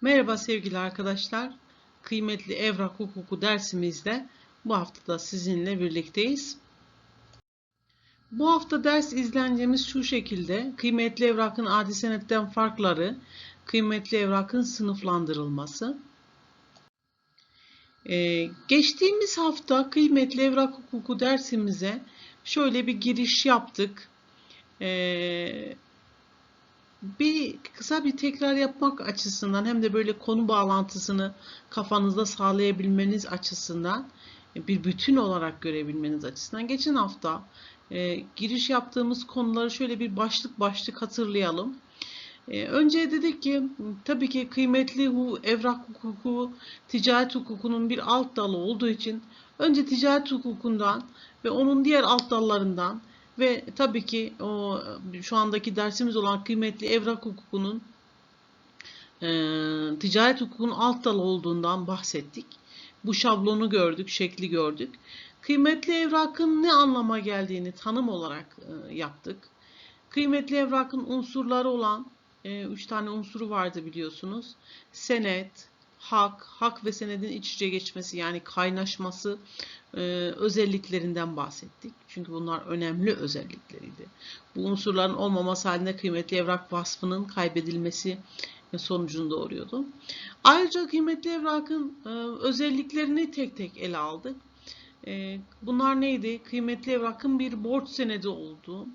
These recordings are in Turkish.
Merhaba sevgili arkadaşlar. Kıymetli evrak hukuku dersimizde bu hafta da sizinle birlikteyiz. Bu hafta ders izlencemiz şu şekilde. Kıymetli evrakın adi senetten farkları, kıymetli evrakın sınıflandırılması. Ee, geçtiğimiz hafta kıymetli evrak hukuku dersimize şöyle bir giriş yaptık. Ee, bir kısa bir tekrar yapmak açısından hem de böyle konu bağlantısını kafanızda sağlayabilmeniz açısından bir bütün olarak görebilmeniz açısından geçen hafta e, giriş yaptığımız konuları şöyle bir başlık başlık hatırlayalım. E, önce dedik ki tabii ki kıymetli hu, evrak hukuku ticaret hukukunun bir alt dalı olduğu için önce ticaret hukukundan ve onun diğer alt dallarından ve tabii ki o şu andaki dersimiz olan kıymetli evrak hukukunun e, ticaret hukukunun alt dalı olduğundan bahsettik. Bu şablonu gördük, şekli gördük. Kıymetli evrakın ne anlama geldiğini tanım olarak e, yaptık. Kıymetli evrakın unsurları olan e, üç tane unsuru vardı biliyorsunuz. Senet, hak, hak ve senedin iç içe geçmesi yani kaynaşması e, özelliklerinden bahsettik. Çünkü bunlar önemli özellikleriydi. Bu unsurların olmaması halinde kıymetli evrak vasfının kaybedilmesi sonucunu doğuruyordu. Ayrıca kıymetli evrakın e, özelliklerini tek tek ele aldık. E, bunlar neydi? Kıymetli evrakın bir borç senedi olduğu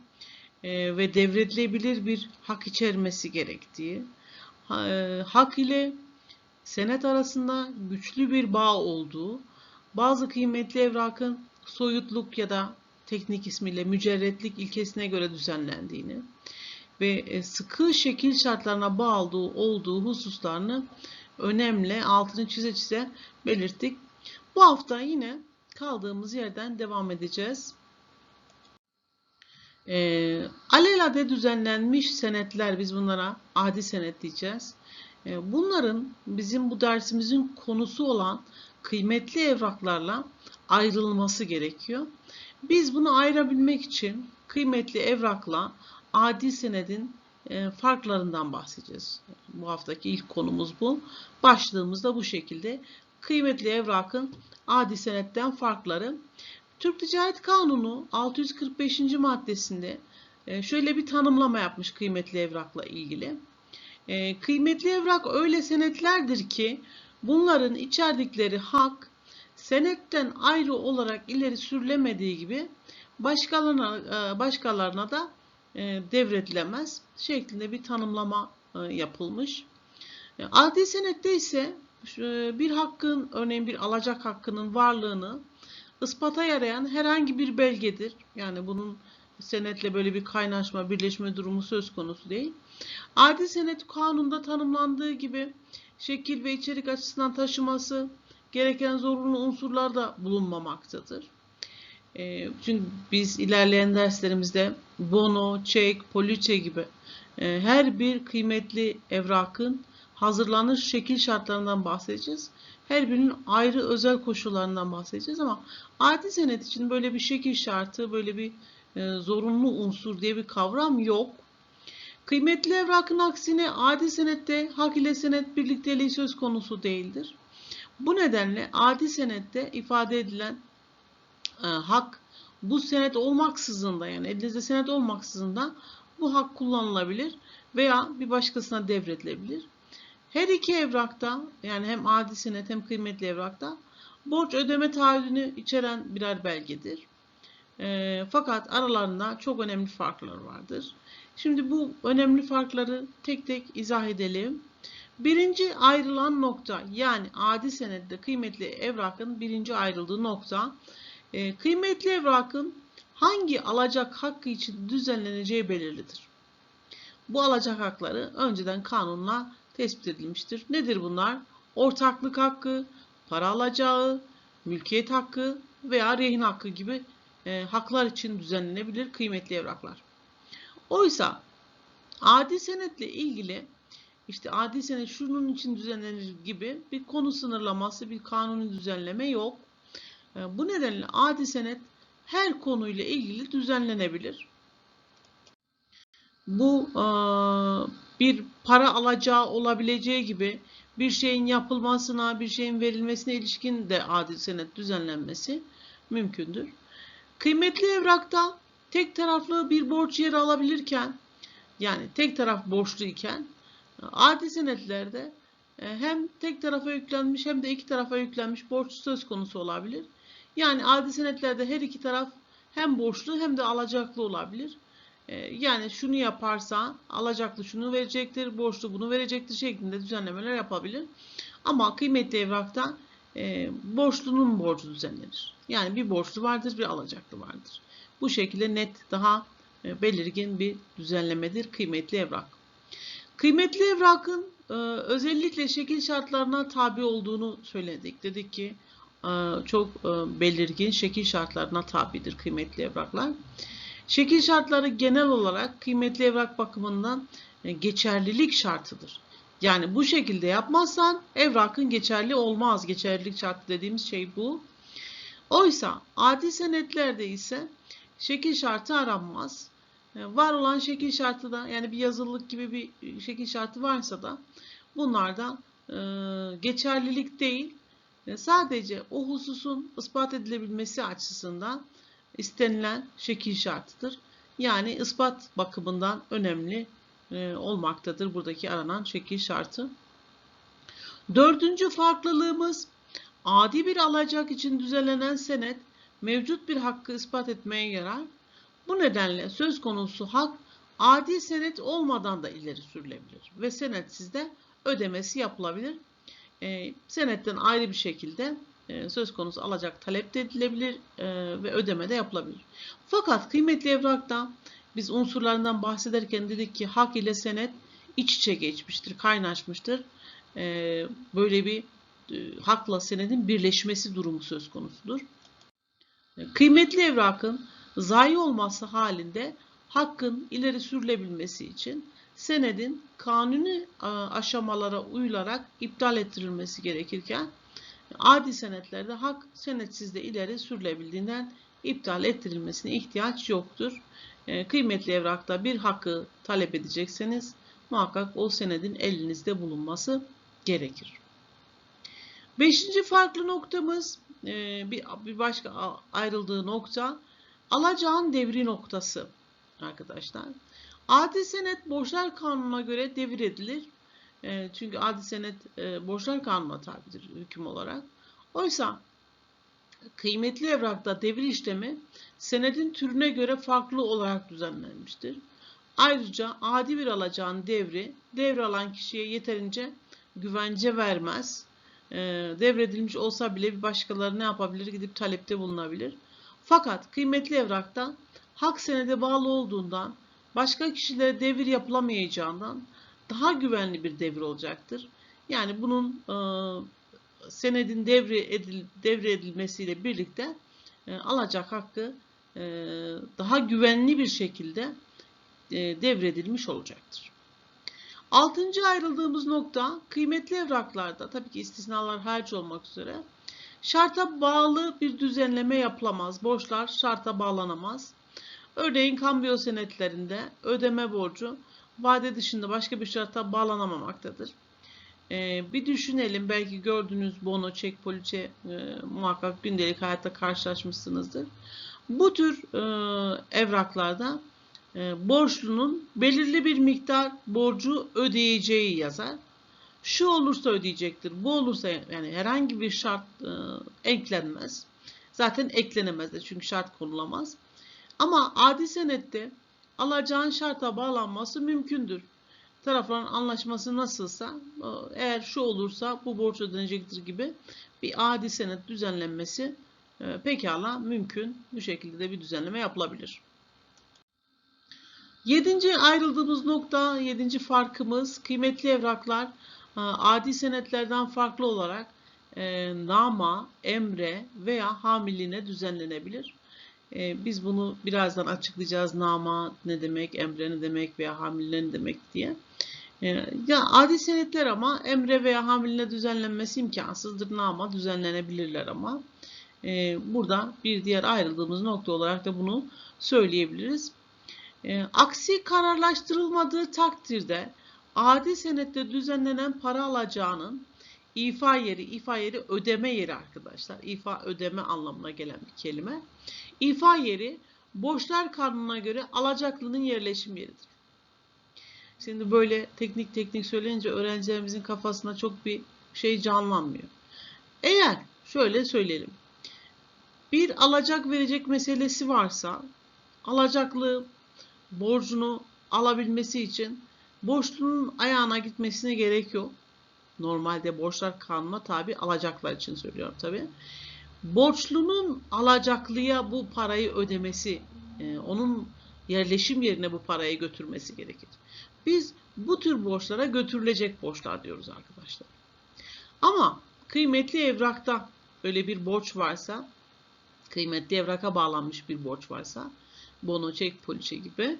e, ve devredilebilir bir hak içermesi gerektiği, e, hak ile senet arasında güçlü bir bağ olduğu, bazı kıymetli evrakın soyutluk ya da teknik ismiyle mücerretlik ilkesine göre düzenlendiğini ve sıkı şekil şartlarına bağlı olduğu hususlarını önemli altını çize çize belirttik. Bu hafta yine kaldığımız yerden devam edeceğiz. E, alelade düzenlenmiş senetler biz bunlara adi senet diyeceğiz. E, bunların bizim bu dersimizin konusu olan kıymetli evraklarla ayrılması gerekiyor. Biz bunu ayırabilmek için kıymetli evrakla adi senedin e, farklarından bahsedeceğiz. Bu haftaki ilk konumuz bu. Başlığımız da bu şekilde. Kıymetli evrakın adi senetten farkları. Türk Ticaret Kanunu 645. maddesinde e, şöyle bir tanımlama yapmış kıymetli evrakla ilgili. E, kıymetli evrak öyle senetlerdir ki bunların içerdikleri hak senetten ayrı olarak ileri sürülemediği gibi başkalarına, e, başkalarına da devredilemez şeklinde bir tanımlama yapılmış. Adi senette ise bir hakkın örneğin bir alacak hakkının varlığını ispata yarayan herhangi bir belgedir. Yani bunun senetle böyle bir kaynaşma, birleşme durumu söz konusu değil. Adi senet kanunda tanımlandığı gibi şekil ve içerik açısından taşıması gereken zorunlu unsurlar da bulunmamaktadır. E, çünkü biz ilerleyen derslerimizde bono, çek, poliçe gibi e, her bir kıymetli evrakın hazırlanış şekil şartlarından bahsedeceğiz. Her birinin ayrı özel koşullarından bahsedeceğiz ama adi senet için böyle bir şekil şartı, böyle bir e, zorunlu unsur diye bir kavram yok. Kıymetli evrakın aksine adi senette hak ile senet birlikteliği söz konusu değildir. Bu nedenle adi senette ifade edilen e, hak bu senet olmaksızın da yani elinizde senet olmaksızın da bu hak kullanılabilir veya bir başkasına devredilebilir. Her iki evrakta yani hem adi senet hem kıymetli evrakta borç ödeme taahhüdünü içeren birer belgedir. E, fakat aralarında çok önemli farklar vardır. Şimdi bu önemli farkları tek tek izah edelim. Birinci ayrılan nokta yani adi senetle kıymetli evrakın birinci ayrıldığı nokta e, kıymetli evrakın hangi alacak hakkı için düzenleneceği belirlidir. Bu alacak hakları önceden kanunla tespit edilmiştir. Nedir bunlar? Ortaklık hakkı, para alacağı, mülkiyet hakkı veya rehin hakkı gibi e, haklar için düzenlenebilir kıymetli evraklar. Oysa adi senetle ilgili işte adi senet şunun için düzenlenir gibi bir konu sınırlaması, bir kanuni düzenleme yok. E, bu nedenle adi senet her konuyla ilgili düzenlenebilir. Bu e, bir para alacağı olabileceği gibi bir şeyin yapılmasına, bir şeyin verilmesine ilişkin de adil senet düzenlenmesi mümkündür. Kıymetli evrakta tek taraflı bir borç yer alabilirken yani tek taraf borçlu iken adil senetlerde e, hem tek tarafa yüklenmiş hem de iki tarafa yüklenmiş borç söz konusu olabilir. Yani adil senetlerde her iki taraf hem borçlu hem de alacaklı olabilir. E, Yani şunu yaparsa alacaklı şunu verecektir, borçlu bunu verecektir şeklinde düzenlemeler yapabilir. Ama kıymetli evrakta e, borçlunun borcu düzenlenir. Yani bir borçlu vardır, bir alacaklı vardır. Bu şekilde net, daha e, belirgin bir düzenlemedir kıymetli evrak. Kıymetli evrakın e, özellikle şekil şartlarına tabi olduğunu söyledik. Dedik ki e, çok e, belirgin şekil şartlarına tabidir kıymetli evraklar. Şekil şartları genel olarak kıymetli evrak bakımından e, geçerlilik şartıdır. Yani bu şekilde yapmazsan evrakın geçerli olmaz. Geçerlilik şartı dediğimiz şey bu. Oysa adi senetlerde ise şekil şartı aranmaz. E, Var olan şekil şartı da yani bir yazılılık gibi bir şekil şartı varsa da bunlarda e, geçerlilik değil e, sadece o hususun ispat edilebilmesi açısından istenilen şekil şartıdır. Yani ispat bakımından önemli e, olmaktadır buradaki aranan şekil şartı. Dördüncü farklılığımız adi bir alacak için düzenlenen senet mevcut bir hakkı ispat etmeye yarar. Bu nedenle söz konusu hak adi senet olmadan da ileri sürülebilir ve senetsiz de ödemesi yapılabilir. E, senetten ayrı bir şekilde e, söz konusu alacak talep de edilebilir e, ve ödeme de yapılabilir. Fakat kıymetli evrakta biz unsurlarından bahsederken dedik ki hak ile senet iç içe geçmiştir, kaynaşmıştır. E, böyle bir e, hakla senedin birleşmesi durumu söz konusudur. E, Kıymetli evrakın zayi olması halinde hakkın ileri sürülebilmesi için senedin kanuni e, aşamalara uyularak iptal ettirilmesi gerekirken adi senetlerde hak senetsiz de ileri sürülebildiğinden iptal ettirilmesine ihtiyaç yoktur. E, Kıymetli evrakta bir hakkı talep edecekseniz muhakkak o senedin elinizde bulunması gerekir. Beşinci farklı noktamız e, bir, başka ayrıldığı nokta alacağın devri noktası arkadaşlar. Adi senet borçlar kanununa göre devir edilir. E, çünkü adi senet e, borçlar kanununa tabidir hüküm olarak. Oysa kıymetli evrakta devir işlemi senedin türüne göre farklı olarak düzenlenmiştir. Ayrıca adi bir alacağın devri devralan kişiye yeterince güvence vermez. E, devredilmiş olsa bile bir başkaları ne yapabilir? Gidip talepte bulunabilir. Fakat kıymetli evrakta hak senede bağlı olduğundan başka kişilere devir yapılamayacağından daha güvenli bir devir olacaktır. Yani bunun e, senedin devri edil, devre edilmesiyle birlikte e, alacak hakkı e, daha güvenli bir şekilde e, devredilmiş olacaktır. Altıncı ayrıldığımız nokta kıymetli evraklarda tabii ki istisnalar hariç olmak üzere şarta bağlı bir düzenleme yapılamaz. Borçlar şarta bağlanamaz. Örneğin kambiyo senetlerinde ödeme borcu vade dışında başka bir şarta bağlanamamaktadır. Ee, bir düşünelim belki gördüğünüz bono, çek, poliçe e, muhakkak gündelik hayatta karşılaşmışsınızdır. Bu tür e, evraklarda e, borçlunun belirli bir miktar borcu ödeyeceği yazar. Şu olursa ödeyecektir, bu olursa yani herhangi bir şart e, eklenmez. Zaten eklenemez de çünkü şart konulamaz. Ama adi senette alacağın şarta bağlanması mümkündür. Tarafların anlaşması nasılsa eğer şu olursa bu borç ödenecektir gibi bir adi senet düzenlenmesi e, pekala mümkün. Bu şekilde de bir düzenleme yapılabilir. Yedinci ayrıldığımız nokta, yedinci farkımız kıymetli evraklar e, adi senetlerden farklı olarak e, nama, emre veya hamiline düzenlenebilir. E, biz bunu birazdan açıklayacağız. Nama ne demek, emre ne demek veya hamile ne demek diye. E, ya adi senetler ama emre veya hamiline düzenlenmesi imkansızdır. Nama düzenlenebilirler ama. E, burada bir diğer ayrıldığımız nokta olarak da bunu söyleyebiliriz. E, aksi kararlaştırılmadığı takdirde adi senette düzenlenen para alacağının ifa yeri, ifa yeri ödeme yeri arkadaşlar. İfa ödeme anlamına gelen bir kelime. İfa yeri borçlar kanununa göre alacaklının yerleşim yeridir. Şimdi böyle teknik teknik söyleyince öğrencilerimizin kafasına çok bir şey canlanmıyor. Eğer şöyle söyleyelim. Bir alacak verecek meselesi varsa alacaklı borcunu alabilmesi için borçlunun ayağına gitmesine gerek yok. Normalde borçlar kanuna tabi alacaklar için söylüyorum tabi. Borçlunun alacaklıya bu parayı ödemesi, e, onun yerleşim yerine bu parayı götürmesi gerekir. Biz bu tür borçlara götürülecek borçlar diyoruz arkadaşlar. Ama kıymetli evrakta öyle bir borç varsa, kıymetli evraka bağlanmış bir borç varsa, bono, çek, poliçe gibi,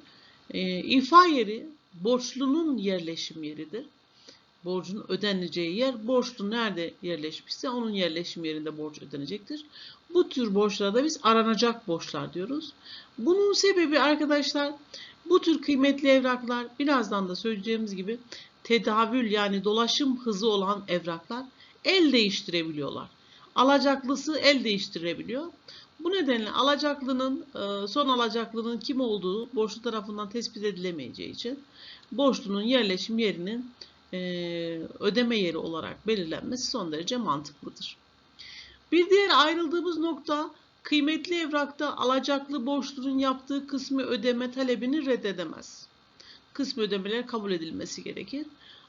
e, ifa yeri borçlunun yerleşim yeridir. Borcun ödeneceği yer, borçlu nerede yerleşmişse onun yerleşim yerinde borç ödenecektir. Bu tür borçlara da biz aranacak borçlar diyoruz. Bunun sebebi arkadaşlar bu tür kıymetli evraklar birazdan da söyleyeceğimiz gibi tedavül yani dolaşım hızı olan evraklar el değiştirebiliyorlar. Alacaklısı el değiştirebiliyor. Bu nedenle alacaklının e, son alacaklının kim olduğu borçlu tarafından tespit edilemeyeceği için borçlunun yerleşim yerinin ödeme yeri olarak belirlenmesi son derece mantıklıdır. Bir diğer ayrıldığımız nokta kıymetli evrakta alacaklı borçlunun yaptığı kısmı ödeme talebini reddedemez. Kısmı ödemeler kabul edilmesi gerekir.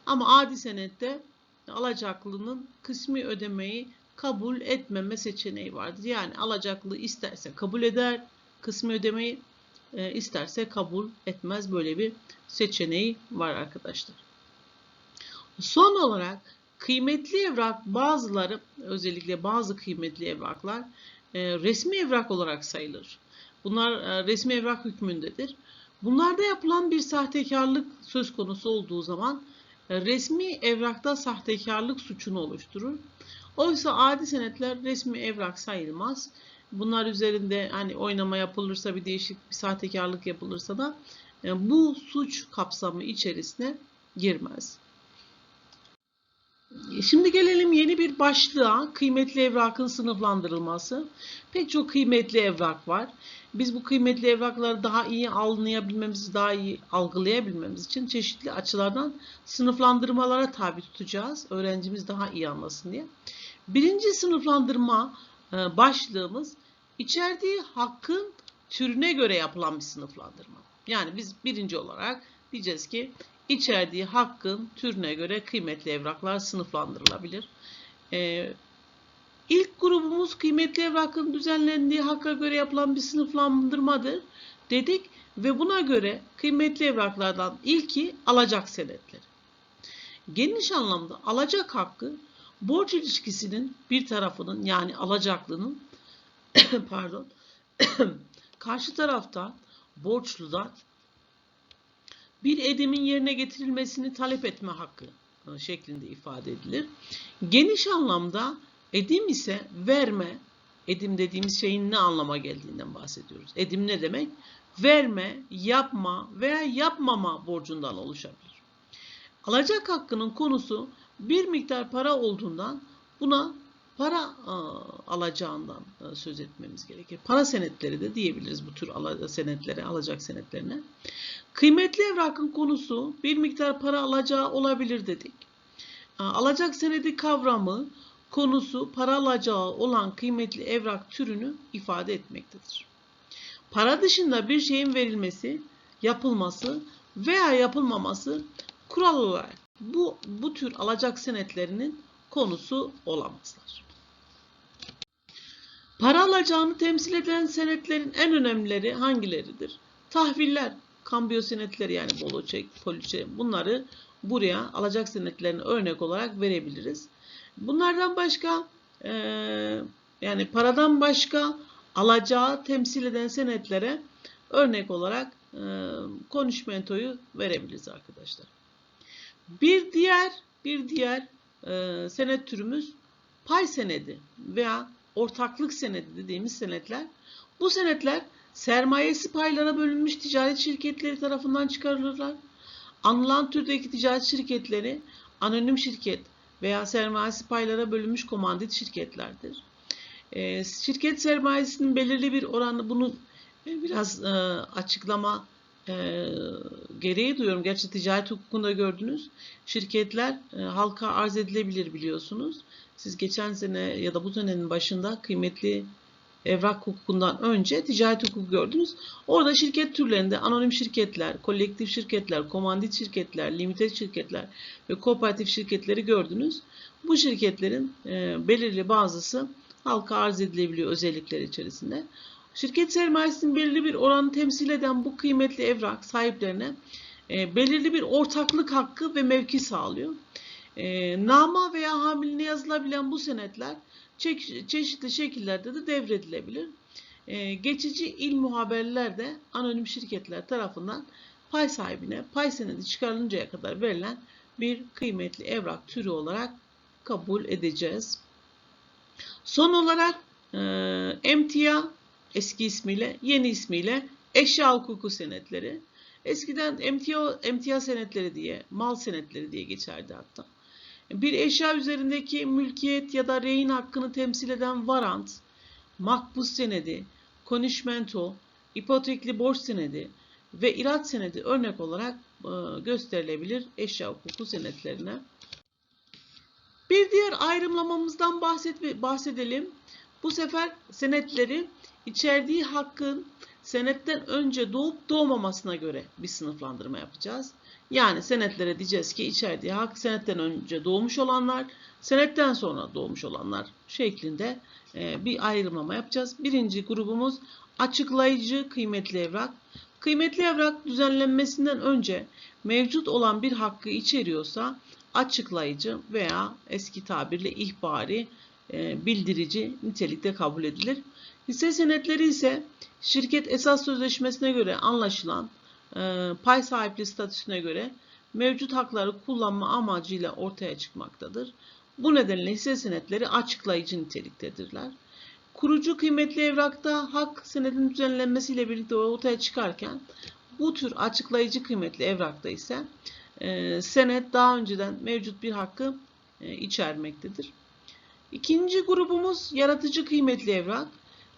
Ama adi senette alacaklının kısmi ödemeyi kabul etmeme seçeneği vardır. Yani alacaklı isterse kabul eder, kısmi ödemeyi e, isterse kabul etmez. Böyle bir seçeneği var arkadaşlar. Son olarak kıymetli evrak bazıları özellikle bazı kıymetli evraklar e, resmi evrak olarak sayılır. Bunlar e, resmi evrak hükmündedir. Bunlarda yapılan bir sahtekarlık söz konusu olduğu zaman e, resmi evrakta sahtekarlık suçunu oluşturur. Oysa adi senetler resmi evrak sayılmaz. Bunlar üzerinde hani oynama yapılırsa bir değişik bir sahtekarlık yapılırsa da bu suç kapsamı içerisine girmez. Şimdi gelelim yeni bir başlığa kıymetli evrakın sınıflandırılması. Pek çok kıymetli evrak var. Biz bu kıymetli evrakları daha iyi anlayabilmemiz, daha iyi algılayabilmemiz için çeşitli açılardan sınıflandırmalara tabi tutacağız. Öğrencimiz daha iyi anlasın diye. Birinci sınıflandırma e, başlığımız içerdiği hakkın türüne göre yapılan bir sınıflandırma. Yani biz birinci olarak diyeceğiz ki içerdiği hakkın türüne göre kıymetli evraklar sınıflandırılabilir. Ee, ilk grubumuz kıymetli evrakın düzenlendiği hakka göre yapılan bir sınıflandırmadır dedik ve buna göre kıymetli evraklardan ilki alacak senetleri. Geniş anlamda alacak hakkı borç ilişkisinin bir tarafının yani alacaklının pardon karşı taraftan borçludan bir edemin yerine getirilmesini talep etme hakkı e, şeklinde ifade edilir. Geniş anlamda edim ise verme, edim dediğimiz şeyin ne anlama geldiğinden bahsediyoruz. Edim ne demek? Verme, yapma veya yapmama borcundan oluşabilir. Alacak hakkının konusu bir miktar para olduğundan buna para alacağından e, söz etmemiz gerekir. Para senetleri de diyebiliriz bu tür senetlere, alacak senetlerine. Kıymetli evrakın konusu bir miktar para alacağı olabilir dedik. Alacak senedi kavramı konusu para alacağı olan kıymetli evrak türünü ifade etmektedir. Para dışında bir şeyin verilmesi, yapılması veya yapılmaması kural olarak bu, bu tür alacak senetlerinin konusu olamazlar. Para alacağını temsil eden senetlerin en önemlileri hangileridir? Tahviller, kambiyo senetleri yani bolo çek, poliçe bunları buraya alacak senetlerini örnek olarak verebiliriz. Bunlardan başka e, yani paradan başka alacağı temsil eden senetlere örnek olarak e, konuşmentoyu verebiliriz arkadaşlar. Bir diğer bir diğer e, senet türümüz pay senedi veya ortaklık senedi dediğimiz senetler. Bu senetler sermayesi paylara bölünmüş ticaret şirketleri tarafından çıkarılırlar. Anılan türdeki ticaret şirketleri anonim şirket veya sermayesi paylara bölünmüş komandit şirketlerdir. E, şirket sermayesinin belirli bir oranı bunu e, biraz e, açıklama e, gereği duyuyorum. Gerçi ticaret hukukunda gördünüz. Şirketler e, halka arz edilebilir biliyorsunuz. Siz geçen sene ya da bu senenin başında kıymetli evrak hukukundan önce ticaret hukuku gördünüz. Orada şirket türlerinde anonim şirketler, kolektif şirketler, komandit şirketler, limited şirketler ve kooperatif şirketleri gördünüz. Bu şirketlerin e, belirli bazısı halka arz edilebiliyor özellikler içerisinde. Şirket sermayesinin belirli bir oranı temsil eden bu kıymetli evrak sahiplerine e, belirli bir ortaklık hakkı ve mevki sağlıyor. E, nama veya hamiline yazılabilen bu senetler çe- çeşitli şekillerde de devredilebilir. E, geçici il muhaberler de anonim şirketler tarafından pay sahibine pay senedi çıkarılıncaya kadar verilen bir kıymetli evrak türü olarak kabul edeceğiz. Son olarak e, emtia eski ismiyle, yeni ismiyle eşya hukuku senetleri. Eskiden emtia, emtia senetleri diye, mal senetleri diye geçerdi hatta. Bir eşya üzerindeki mülkiyet ya da rehin hakkını temsil eden varant, makbuz senedi, konuşmento, ipotekli borç senedi ve irat senedi örnek olarak e, gösterilebilir eşya hukuku senetlerine. Bir diğer ayrımlamamızdan bahsedelim. Bu sefer senetleri içerdiği hakkın senetten önce doğup doğmamasına göre bir sınıflandırma yapacağız. Yani senetlere diyeceğiz ki içerdiği hak senetten önce doğmuş olanlar, senetten sonra doğmuş olanlar şeklinde e, bir ayrımlama yapacağız. Birinci grubumuz açıklayıcı kıymetli evrak. Kıymetli evrak düzenlenmesinden önce mevcut olan bir hakkı içeriyorsa açıklayıcı veya eski tabirle ihbari, bildirici nitelikte kabul edilir. Hisse senetleri ise şirket esas sözleşmesine göre anlaşılan e, pay sahipliği statüsüne göre mevcut hakları kullanma amacıyla ortaya çıkmaktadır. Bu nedenle hisse senetleri açıklayıcı niteliktedirler. Kurucu kıymetli evrakta hak senedin düzenlenmesiyle birlikte ortaya çıkarken bu tür açıklayıcı kıymetli evrakta ise e, senet daha önceden mevcut bir hakkı e, içermektedir. İkinci grubumuz yaratıcı kıymetli evrak.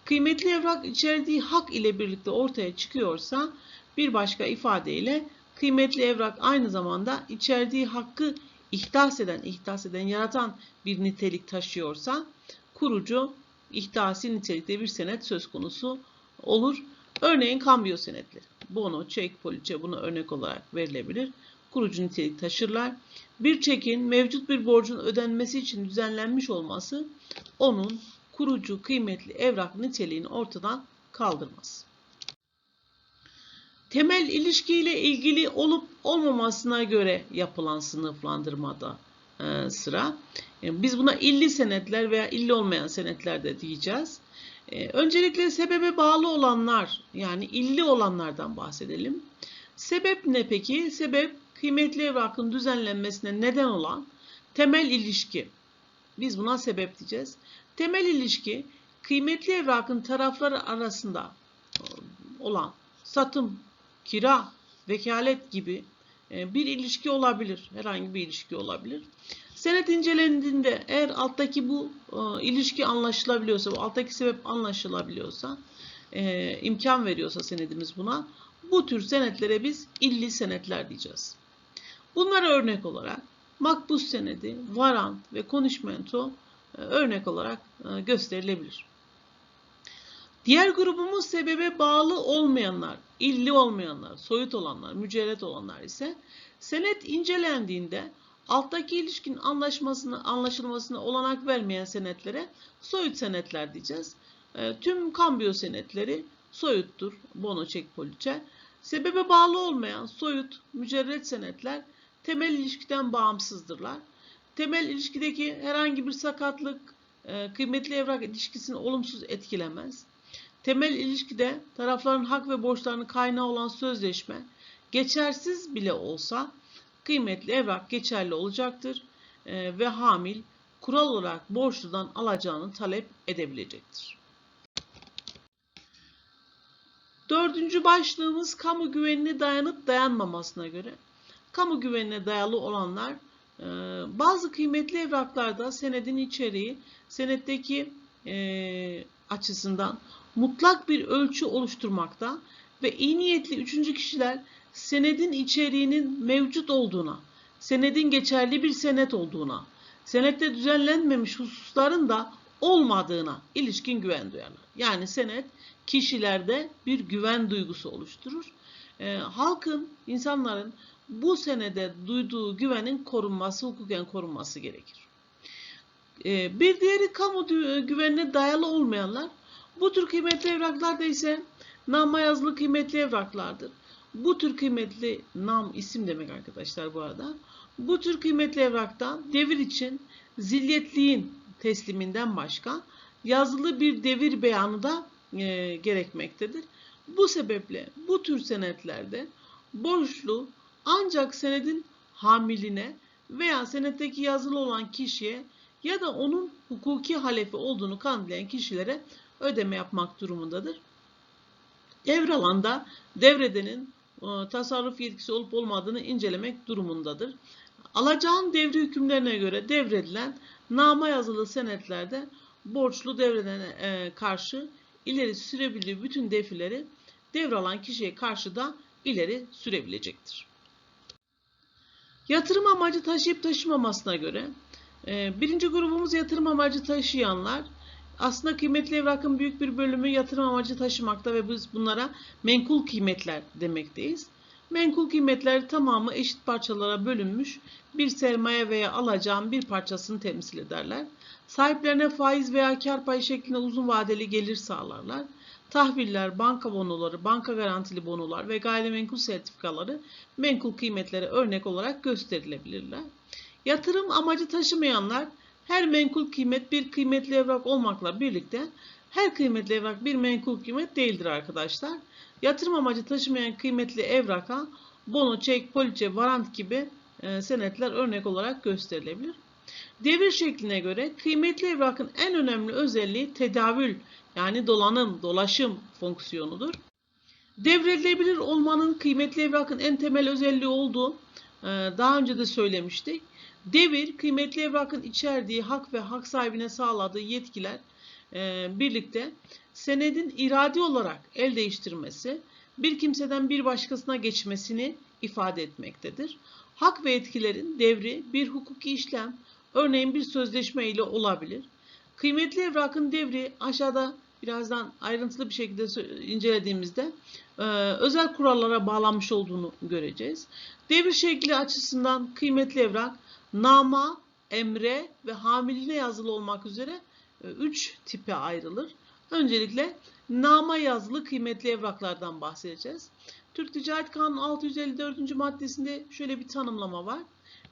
Kıymetli evrak içerdiği hak ile birlikte ortaya çıkıyorsa bir başka ifadeyle kıymetli evrak aynı zamanda içerdiği hakkı ihdas eden, ihdas eden, yaratan bir nitelik taşıyorsa kurucu ihdasi nitelikte bir senet söz konusu olur. Örneğin kambiyo senetleri. Bono, çek, poliçe buna örnek olarak verilebilir. Kurucu nitelik taşırlar. Bir çekin mevcut bir borcun ödenmesi için düzenlenmiş olması onun kurucu kıymetli evrak niteliğini ortadan kaldırmaz. Temel ilişkiyle ilgili olup olmamasına göre yapılan sınıflandırmada e, sıra. E, biz buna illi senetler veya illi olmayan senetler de diyeceğiz. E, öncelikle sebebe bağlı olanlar yani illi olanlardan bahsedelim. Sebep ne peki? Sebep kıymetli evrakın düzenlenmesine neden olan temel ilişki. Biz buna sebep diyeceğiz. Temel ilişki kıymetli evrakın tarafları arasında olan satım, kira, vekalet gibi e, bir ilişki olabilir. Herhangi bir ilişki olabilir. Senet incelendiğinde eğer alttaki bu e, ilişki anlaşılabiliyorsa, bu alttaki sebep anlaşılabiliyorsa, e, imkan veriyorsa senedimiz buna, bu tür senetlere biz illi senetler diyeceğiz. Bunlara örnek olarak makbuz senedi, varant ve konuşmento e, örnek olarak e, gösterilebilir. Diğer grubumuz sebebe bağlı olmayanlar, illi olmayanlar, soyut olanlar, mücerret olanlar ise senet incelendiğinde alttaki ilişkin anlaşmasını, anlaşılmasına olanak vermeyen senetlere soyut senetler diyeceğiz. E, tüm kambiyo senetleri soyuttur. Bono, çek, poliçe. Sebebe bağlı olmayan soyut, mücerret senetler temel ilişkiden bağımsızdırlar. Temel ilişkideki herhangi bir sakatlık e, kıymetli evrak ilişkisini olumsuz etkilemez. Temel ilişkide tarafların hak ve borçlarının kaynağı olan sözleşme geçersiz bile olsa kıymetli evrak geçerli olacaktır e, ve hamil kural olarak borçludan alacağını talep edebilecektir. Dördüncü başlığımız kamu güvenine dayanıp dayanmamasına göre kamu güvenine dayalı olanlar e, bazı kıymetli evraklarda senedin içeriği senetteki e, açısından mutlak bir ölçü oluşturmakta ve iyi niyetli üçüncü kişiler senedin içeriğinin mevcut olduğuna, senedin geçerli bir senet olduğuna, senette düzenlenmemiş hususların da olmadığına ilişkin güven duyarlar. Yani senet kişilerde bir güven duygusu oluşturur. E, halkın, insanların bu senede duyduğu güvenin korunması, hukuken korunması gerekir. E, bir diğeri kamu güvenine dayalı olmayanlar. Bu tür kıymetli evraklarda ise nama yazılı kıymetli evraklardır. Bu tür kıymetli nam isim demek arkadaşlar bu arada. Bu tür kıymetli evrakta devir için zilyetliğin tesliminden başka yazılı bir devir beyanı da e, gerekmektedir. Bu sebeple bu tür senetlerde borçlu ancak senedin hamiline veya senetteki yazılı olan kişiye ya da onun hukuki halefi olduğunu kanıtlayan kişilere ödeme yapmak durumundadır. Devralanda devredenin e, tasarruf yetkisi olup olmadığını incelemek durumundadır. Alacağın devri hükümlerine göre devredilen nama yazılı senetlerde borçlu devredene e, karşı ileri sürebildiği bütün defileri devralan kişiye karşı da ileri sürebilecektir. Yatırım amacı taşıyıp taşımamasına göre e, birinci grubumuz yatırım amacı taşıyanlar aslında kıymetli evrakın büyük bir bölümü yatırım amacı taşımakta ve biz bunlara menkul kıymetler demekteyiz. Menkul kıymetler tamamı eşit parçalara bölünmüş bir sermaye veya alacağın bir parçasını temsil ederler. Sahiplerine faiz veya kar payı şeklinde uzun vadeli gelir sağlarlar. Tahviller, banka bonoları, banka garantili bonolar ve gayrimenkul sertifikaları menkul kıymetlere örnek olarak gösterilebilirler. Yatırım amacı taşımayanlar her menkul kıymet bir kıymetli evrak olmakla birlikte her kıymetli evrak bir menkul kıymet değildir arkadaşlar. Yatırım amacı taşımayan kıymetli evraka bono, çek, poliçe, varant gibi e, senetler örnek olarak gösterilebilir. Devir şekline göre kıymetli evrakın en önemli özelliği tedavül yani dolanım, dolaşım fonksiyonudur. Devredilebilir olmanın kıymetli evrakın en temel özelliği olduğu e, daha önce de söylemiştik. Devir, kıymetli evrakın içerdiği hak ve hak sahibine sağladığı yetkiler e, birlikte senedin iradi olarak el değiştirmesi, bir kimseden bir başkasına geçmesini ifade etmektedir. Hak ve yetkilerin devri bir hukuki işlem, örneğin bir sözleşme ile olabilir. Kıymetli evrakın devri aşağıda birazdan ayrıntılı bir şekilde incelediğimizde e, özel kurallara bağlanmış olduğunu göreceğiz. Devir şekli açısından kıymetli evrak nama, emre ve hamiline yazılı olmak üzere 3 e, tipe ayrılır. Öncelikle nama yazılı kıymetli evraklardan bahsedeceğiz. Türk Ticaret Kanunu 654. maddesinde şöyle bir tanımlama var.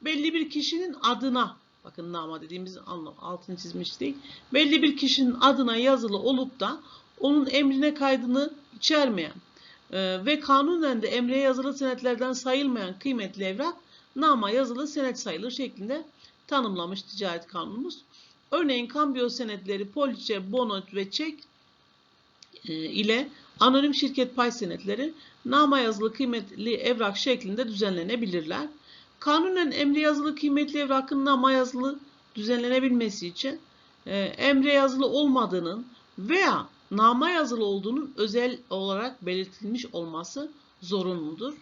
Belli bir kişinin adına, bakın nama dediğimiz altını çizmiştik. Belli bir kişinin adına yazılı olup da onun emrine kaydını içermeyen e, ve kanunen de emre yazılı senetlerden sayılmayan kıymetli evrak nama yazılı senet sayılır şeklinde tanımlamış ticaret kanunumuz. Örneğin kambiyo senetleri, poliçe, bono ve çek e, ile anonim şirket pay senetleri nama yazılı kıymetli evrak şeklinde düzenlenebilirler. Kanunen emre yazılı kıymetli evrakın nama yazılı düzenlenebilmesi için e, emre yazılı olmadığının veya nama yazılı olduğunun özel olarak belirtilmiş olması zorunludur.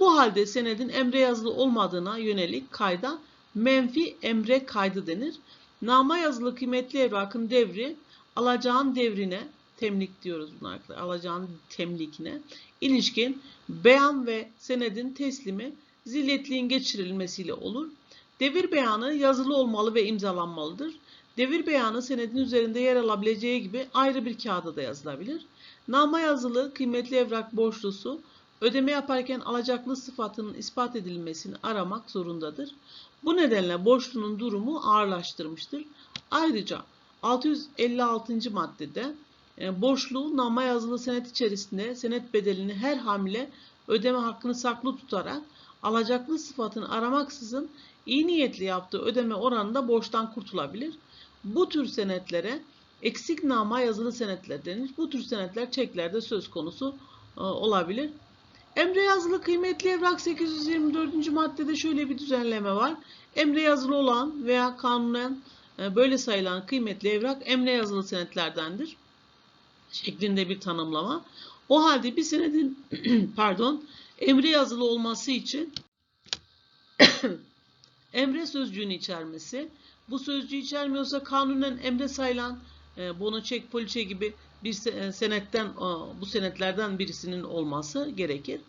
Bu halde senedin emre yazılı olmadığına yönelik kayda menfi emre kaydı denir. Nama yazılı kıymetli evrakın devri alacağın devrine temlik diyoruz buna arkadaşlar. Alacağın temlikine ilişkin beyan ve senedin teslimi zilletliğin geçirilmesiyle olur. Devir beyanı yazılı olmalı ve imzalanmalıdır. Devir beyanı senedin üzerinde yer alabileceği gibi ayrı bir kağıda da yazılabilir. Nama yazılı kıymetli evrak borçlusu ödeme yaparken alacaklı sıfatının ispat edilmesini aramak zorundadır. Bu nedenle borçlunun durumu ağırlaştırmıştır. Ayrıca 656. maddede e, borçlu nama yazılı senet içerisinde senet bedelini her hamle ödeme hakkını saklı tutarak alacaklı sıfatını aramaksızın iyi niyetli yaptığı ödeme oranında borçtan kurtulabilir. Bu tür senetlere eksik nama yazılı senetler denir. Bu tür senetler çeklerde söz konusu e, olabilir. Emre yazılı kıymetli evrak 824. maddede şöyle bir düzenleme var. Emre yazılı olan veya kanunen e, böyle sayılan kıymetli evrak emre yazılı senetlerdendir. Şeklinde bir tanımlama. O halde bir senedin pardon emre yazılı olması için emre sözcüğünü içermesi, bu sözcüğü içermiyorsa kanunen emre sayılan e, bono, çek, poliçe gibi bir e, senetten e, bu senetlerden birisinin olması gerekir.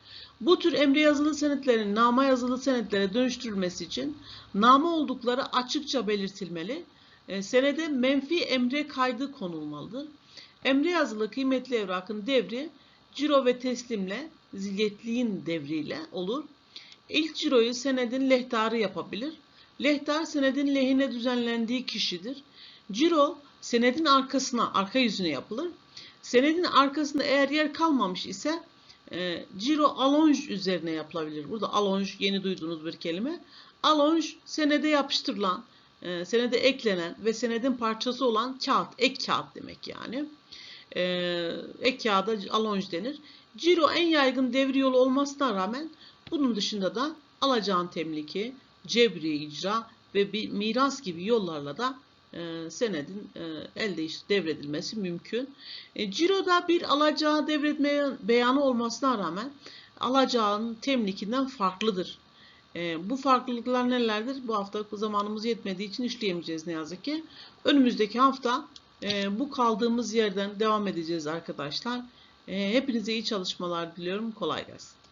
Bu tür emre yazılı senetlerin nama yazılı senetlere dönüştürülmesi için nama oldukları açıkça belirtilmeli. E, senede menfi emre kaydı konulmalıdır. Emre yazılı kıymetli evrakın devri ciro ve teslimle zilyetliğin devriyle olur. İlk ciroyu senedin lehtarı yapabilir. Lehtar senedin lehine düzenlendiği kişidir. Ciro senedin arkasına, arka yüzüne yapılır. Senedin arkasında eğer yer kalmamış ise e, ciro alonj üzerine yapılabilir. Burada alonj yeni duyduğunuz bir kelime. Alonj senede yapıştırılan, e, senede eklenen ve senedin parçası olan kağıt, ek kağıt demek yani. E, ek kağıda alonj denir. Ciro en yaygın devri yolu olmasına rağmen bunun dışında da alacağın temliki, cebri icra ve bir miras gibi yollarla da e, senedin e, elde iş- devredilmesi mümkün. E, ciro'da bir alacağı devretme beyanı olmasına rağmen alacağın temlikinden farklıdır. E, bu farklılıklar nelerdir? Bu hafta zamanımız yetmediği için işleyemeyeceğiz ne yazık ki. Önümüzdeki hafta e, bu kaldığımız yerden devam edeceğiz arkadaşlar. E, hepinize iyi çalışmalar diliyorum. Kolay gelsin.